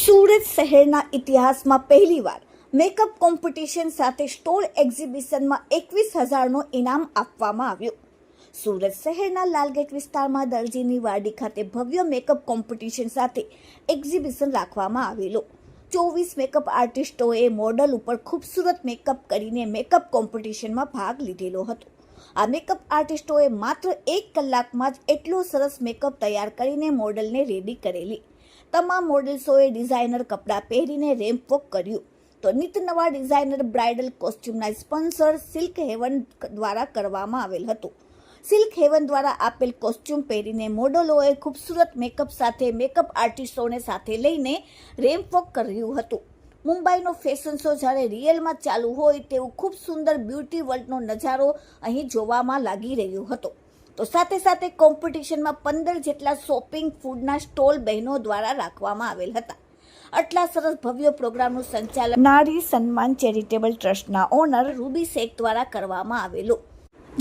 સુરત શહેરના ઇતિહાસમાં પહેલીવાર મેકઅપ કોમ્પિટિશન સાથે સ્ટોલ એક્ઝિબિશનમાં એકવીસ હજારનો ઇનામ આપવામાં આવ્યો. સુરત શહેરના લાલગેટ વિસ્તારમાં દરજીની વાડી ખાતે ભવ્ય મેકઅપ કોમ્પિટિશન સાથે એક્ઝિબિશન રાખવામાં આવેલો. ચોવીસ મેકઅપ આર્ટિસ્ટોએ મોડલ ઉપર ખૂબસૂરત મેકઅપ કરીને મેકઅપ કોમ્પિટિશનમાં ભાગ લીધેલો હતો. આ મેકઅપ આર્ટિસ્ટોએ માત્ર એક કલાકમાં જ એટલો સરસ મેકઅપ તૈયાર કરીને મોડલને રેડી કરેલી. તમામ મોડલ્સોએ ડિઝાઇનર કપડાં પહેરીને રેમ્પ વોક કર્યું. તો નિત નવા ડિઝાઇનર બ્રાઇડલ કોસ્ચ્યુમના સ્પોન્સર સિલ્ક હેવન દ્વારા કરવામાં આવેલ હતું. સિલ્ક હેવન દ્વારા આપેલ કોસ્ચ્યુમ પહેરીને મોડલોએ ખૂબસૂરત મેકઅપ સાથે મેકઅપ આર્ટિસ્ટોને સાથે લઈને રેમ્પ વોક કર્યું હતું. મુંબઈનો ફેશન શો જ્યારે રિયલમાં ચાલુ હોય તેવું ખૂબ સુંદર બ્યુટી વર્લ્ડનો નજારો અહીં જોવામાં લાગી રહ્યો હતો. તો સાથે સાથે કોમ્પિટિશનમાં પંદર જેટલા શોપિંગ ફૂડના સ્ટોલ બહેનો દ્વારા રાખવામાં આવેલ હતા. આટલા સરસ ભવ્ય પ્રોગ્રામનું સંચાલન નારી સન્માન ચેરિટેબલ ટ્રસ્ટના ઓનર રૂબી શેખ દ્વારા કરવામાં આવેલું.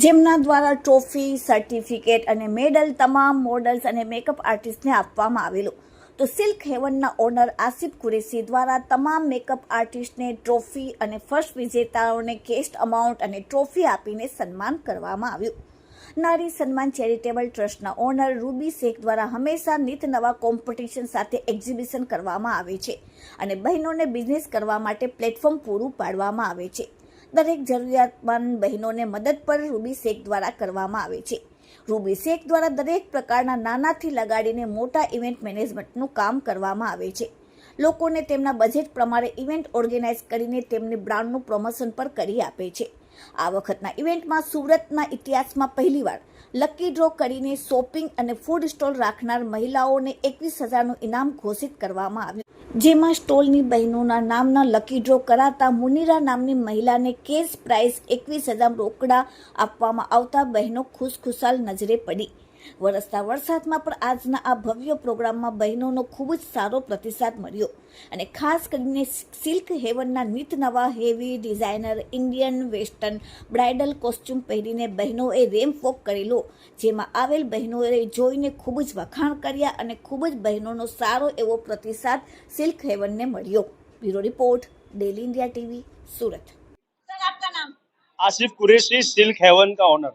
જેમના દ્વારા ટ્રોફી, સર્ટિફિકેટ અને મેડલ તમામ મોડલ્સ અને મેકઅપ આર્ટિસ્ટને આપવામાં આવેલું. તો સિલ્ક હેવનના ઓનર આસિફ કુરેશી દ્વારા તમામ મેકઅપ આર્ટિસ્ટને ટ્રોફી અને ફર્સ્ટ વિજેતાઓને કેસ્ટ અમાઉન્ટ અને ટ્રોફી આપીને સન્માન કરવામાં આવ્યું. નારી સન્માન ચેરિટેબલ ટ્રસ્ટના ઓનર રૂબી શેખ દ્વારા હંમેશા નિત નવા કોમ્પિટિશન સાથે એક્ઝિબિશન કરવામાં આવે છે અને બહેનોને બિઝનેસ કરવા માટે પ્લેટફોર્મ પૂરું પાડવામાં આવે છે. દરેક જરૂરિયાતમંદ બહેનોને મદદ પર રૂબી શેખ દ્વારા કરવામાં આવે છે. રૂબી શેખ દ્વારા દરેક પ્રકારના નાનાથી લગાડીને મોટા ઇવેન્ટ મેનેજમેન્ટનું કામ કરવામાં આવે છે. લોકોને તેમના બજેટ પ્રમાણે ઇવેન્ટ ઓર્ગેનાઇઝ કરીને તેમની બ્રાન્ડનું પ્રમોશન પણ કરી આપે છે. આ વખતના ઇવેન્ટમાં સુરતના ઇતિહાસમાં પહેલીવાર લકી ડ્રો કરીને શોપિંગ અને ફૂડ સ્ટોલ રાખનાર મહિલાઓને એકવીસ હજારનું ઇનામ ઘોષિત કરવામાં આવ્યું. જેમાં સ્ટોલની બહેનોના નામના લકી ડ્રો કરાતા મુનિરા નામની મહિલાને કેશ પ્રાઇઝ એકવીસ હજાર રોકડા આપવામાં આવતા બહેનો ખુશખુશાલ નજરે પડી. વરસતા વરસાદમાં પણ આજના આ ભવ્ય પ્રોગ્રામમાં બહેનોનો ખૂબ જ સારો પ્રતિસાદ મળ્યો અને ખાસ કરીને સિલ્ક હેવનના નિત નવા heavy designer Indian western bridal costume પહેરીને બહેનોએ રેમ્પ વોક કરેલો જેમાં આવેલ બહેનોએ જોઈને ખૂબ જ વખાણ કર્યા અને ખૂબ જ બહેનોનો સારો એવો પ્રતિસાદ સિલ્ક હેવનને મળ્યો bureau report daily India TV Surat sir आपका नाम आसिफ कुरैशी सिल्क हेवन का ऑनर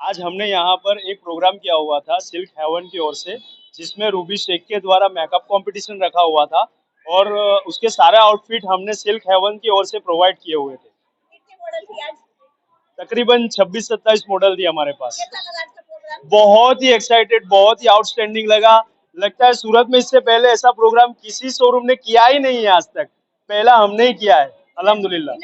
आज हमने यहाँ पर एक प्रोग्राम किया हुआ था सिल्क हेवन की ओर से जिसमें रूबी शेख के द्वारा मेकअप कंपटीशन रखा हुआ था और उसके सारे आउटफिट हमने सिल्क हेवन की ओर से प्रोवाइड किए हुए थे। तकरीबन 26 27 मॉडल थी हमारे पास। बहुत ही एक्साइटेड बहुत ही आउटस्टैंडिंग लगा। लगता है सूरत में इससे पहले ऐसा प्रोग्राम किसी शोरूम ने किया ही नहीं है आज तक। पहला हमने ही किया है अल्हम्दुलिल्लाह।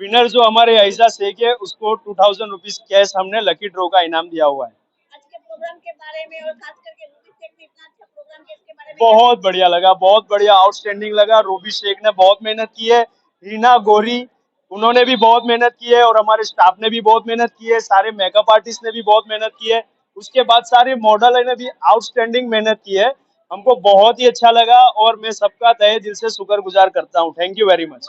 विनर जो हमारे ऐसा शेख है उसको टू थाउज़ेंड रुपीज़ कैश हमने लकी ड्रॉ का इनाम दिया हुआ है। आज के प्रोग्राम के बारे में और खास करके रूबी शेख ने इतना प्रोग्राम किया इसके बारे में बहुत बढ़िया लगा बहुत बढ़िया आउटस्टैंडिंग लगा। रूबी शेख ने बहुत मेहनत की है रीना गोरी उन्होंने भी बहुत मेहनत की है और हमारे स्टाफ ने भी बहुत मेहनत की है सारे मेकअप आर्टिस्ट ने भी बहुत मेहनत की है। उसके बाद सारे मॉडल ने भी आउटस्टैंडिंग मेहनत की है। हमको बहुत ही अच्छा लगा और मैं सबका तय दिल से शुक्र गुजार करता हूँ। Thank you very much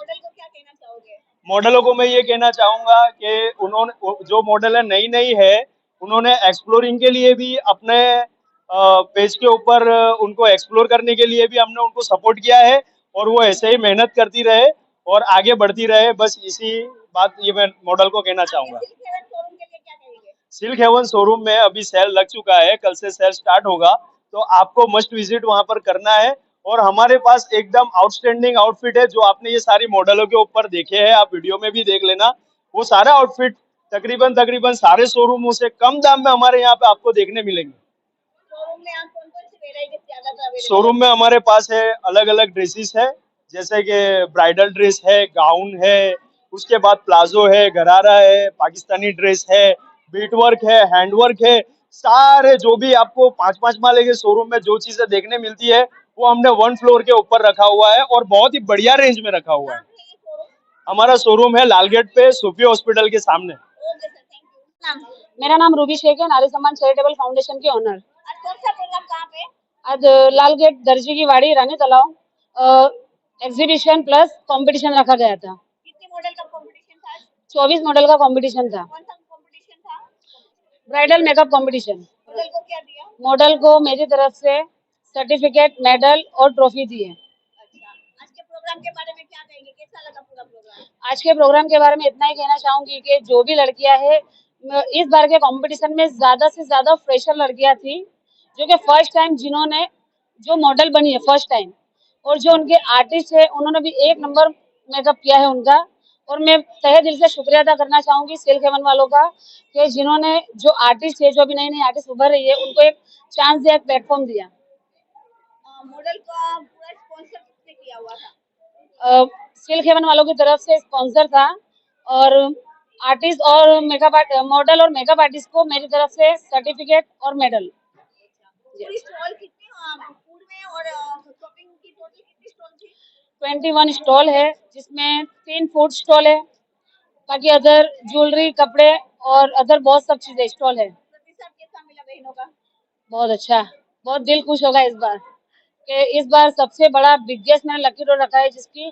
model को मैं ये कहना चाहूँगा कि उन्होंने जो मॉडल है नई नई है उन्होंने एक्सप्लोरिंग के लिए भी अपने पेज के ऊपर उनको एक्सप्लोर करने के लिए भी हमने उनको सपोर्ट किया है और वो ऐसे ही मेहनत करती रहे और आगे बढ़ती रहे। बस इसी बात ये मैं मॉडल को कहना चाहूँगा। सिल्क हेवन शोरूम में अभी सेल लग चुका है कल से सेल स्टार्ट होगा। तो आपको मस्ट विज़िट वहाँ पर करना है। और हमारे पास एकदम आउटस्टैंडिंग आउटफिट है जो आपने ये सारी मॉडलों के ऊपर देखे हैं आप वीडियो में भी देख लेना। वो सारे आउटफिट तकरीबन तकरीबन सारे शोरूमों से कम दाम में हमारे यहाँ पे आपको देखने मिलेंगे। शोरूम में हमारे पास है अलग अलग ड्रेसेस है जैसे कि ब्राइडल ड्रेस है गाउन है उसके बाद प्लाजो है गरारा है पाकिस्तानी ड्रेस है बीट वर्क है हैंड वर्क है। सारे जो भी आपको पाँच पाँच माले के शोरूम में जो चीज़ें देखने मिलती है वो हमने वन फ्लोर के ऊपर रखा हुआ है और बहुत ही बढ़िया रेंज में रखा हुआ है। हमारा शोरूम है लालगेट पे सूफी हॉस्पिटल के सामने। मेरा नाम रूबी शेख है नारी सम्मान चैरिटेबल फाउंडेशन के ऑनर आज कौन सा प्रोग्राम कहाँ पे आज लाल गेट दर्जी की वाड़ी रानी तालाब एग्जीबिशन प्लस कंपटीशन रखा गया था। कितने मॉडल का कंपटीशन था चौबीस मॉडल का कंपटीशन था कौन सा कंपटीशन था ब्राइडल मेकअप कंपटीशन। मॉडल को क्या दिया? मॉडल को मेरी तरफ़ से सर्टिफिकेट मेडल और ट्रॉफी दी है आज के प्रोग्राम के बारे में क्या कहेंगे? कैसा लगा पूरा प्रोग्राम आज के प्रोग्राम के बारे में इतना ही कहना चाहूँगी कि जो भी लड़कियाँ हैं इस बार के कंपटीशन में ज़्यादा से ज़्यादा फ्रेशर लड़कियाँ थी जो कि फ़र्स्ट टाइम जिन्होंने जो मॉडल बनी है फ़र्स्ट टाइम और जो उनके आर्टिस्ट है उन्होंने भी एक नंबर मेकअप किया है उनका। और मैं तहे दिल से शुक्रिया अदा करना चाहूँगी सिल्क हेवन वालों का कि जिन्होंने जो आर्टिस्ट है जो अभी नई नई आर्टिस्ट उभर रही है उनको एक चांस दिया एक प्लेटफॉर्म दिया। मॉडल का पूरा स्पॉन्सर किया हुआ था? सिल्क हेवन वालों की तरफ़ से स्पॉन्सर था और आर्टिस्ट और मेकअप मॉडल और मेकअप आर्टिस्ट को मेरी तरफ़ से सर्टिफिकेट और मेडल पूरी स्टॉल कितनी फ़ूड में और शॉपिंग की टोटल कितनी स्टॉल थी ट्वेंटी वन स्टॉल है, जिसमें तीन फ़ूड स्टॉल है, बाकी अदर ज्वेलरी कपड़े और अदर बहुत सब चीज़ें स्टॉल है। बहुत अच्छा बहुत दिल खुश होगा इस बार, कि इस बार सबसे बड़ा बिगेस्ट मैंने लकी ड्रॉ रखा है, जिसकी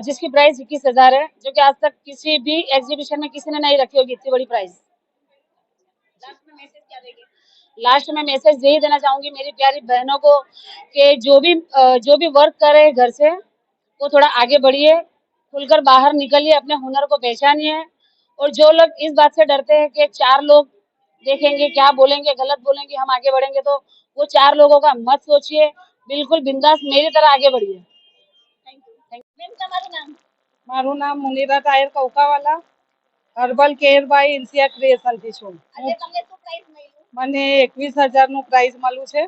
जिसकी प्राइस इक्कीस हज़ार है, जो कि आज तक किसी भी एग्जीबिशन में किसी ने नहीं रखी होगी, इतनी बड़ी प्राइस लास्ट में मैसेज यही देना चाहूँगी मेरी प्यारी बहनों को, कि जो भी जो भी वर्क करे घर से वो थोड़ा आगे बढ़िए खुलकर बाहर निकलिए अपने हुनर को पहचानिए और जो लोग इस बात से डरते हैं कि चार लोग देखेंगे क्या बोलेंगे गलत बोलेंगे हम आगे बढ़ेंगे तो वो चार लोगों का मत सोचिए बिल्कुल बिंदास मेरी तरह आगे बढ़िए થેન્ક યુ મેમ તમારું નામ મારું નામ Munira Tayar Kaukawala herbal care by Insiya ક્રિએશનથી છું આજે તમને શું પ્રાઇઝ મળ્યું મને એકવીસ હજારનું પ્રાઇઝ મળ્યું છે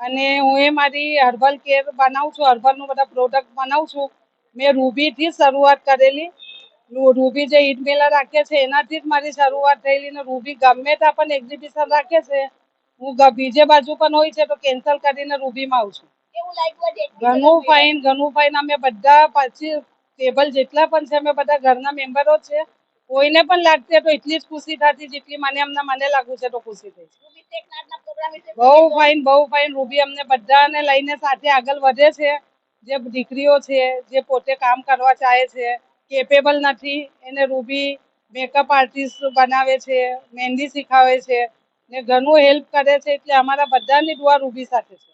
અને હું એ મારી હર્બલ કેર બનાવું છું હર્બલનું બધા પ્રોડક્ટ બનાવું છું. મેં રૂબીથી શરૂઆત કરેલી. રૂબી જે ઈદમેલા રાખે છે એનાથી જ મારી શરૂઆત થયેલી ને રૂબી ગમે ત્યાં પણ એક્ઝિબિશન રાખે છે. હું બીજે બાજુ પણ હોય છે તો કેન્સલ કરીને રૂબીમાં આવું છું. ઘણું ફાઇન ઘણું ફાઇન અમે બધા પછી ટેબલ જેટલા પણ છે અમે બધા ઘરના મેમ્બરો છે. કોઈને પણ લાગશે તો એટલી જ ખુશી થતી જેટલી મને અમને મને લાગુ છે તો ખુશી થઈ બહુ ફાઇન બહુ ફાઇન રૂબી અમને બધાને લઈને સાથે આગળ વધે છે. જે દીકરીઓ છે જે પોતે કામ કરવા ચાહે છે કેપેબલ નથી એને રૂબી મેકઅપ આર્ટિસ્ટ બનાવે છે મહેંદી શીખાવે છે ને ઘણું હેલ્પ કરે છે એટલે અમારા બધાની દુઆ રૂબી સાથે છે.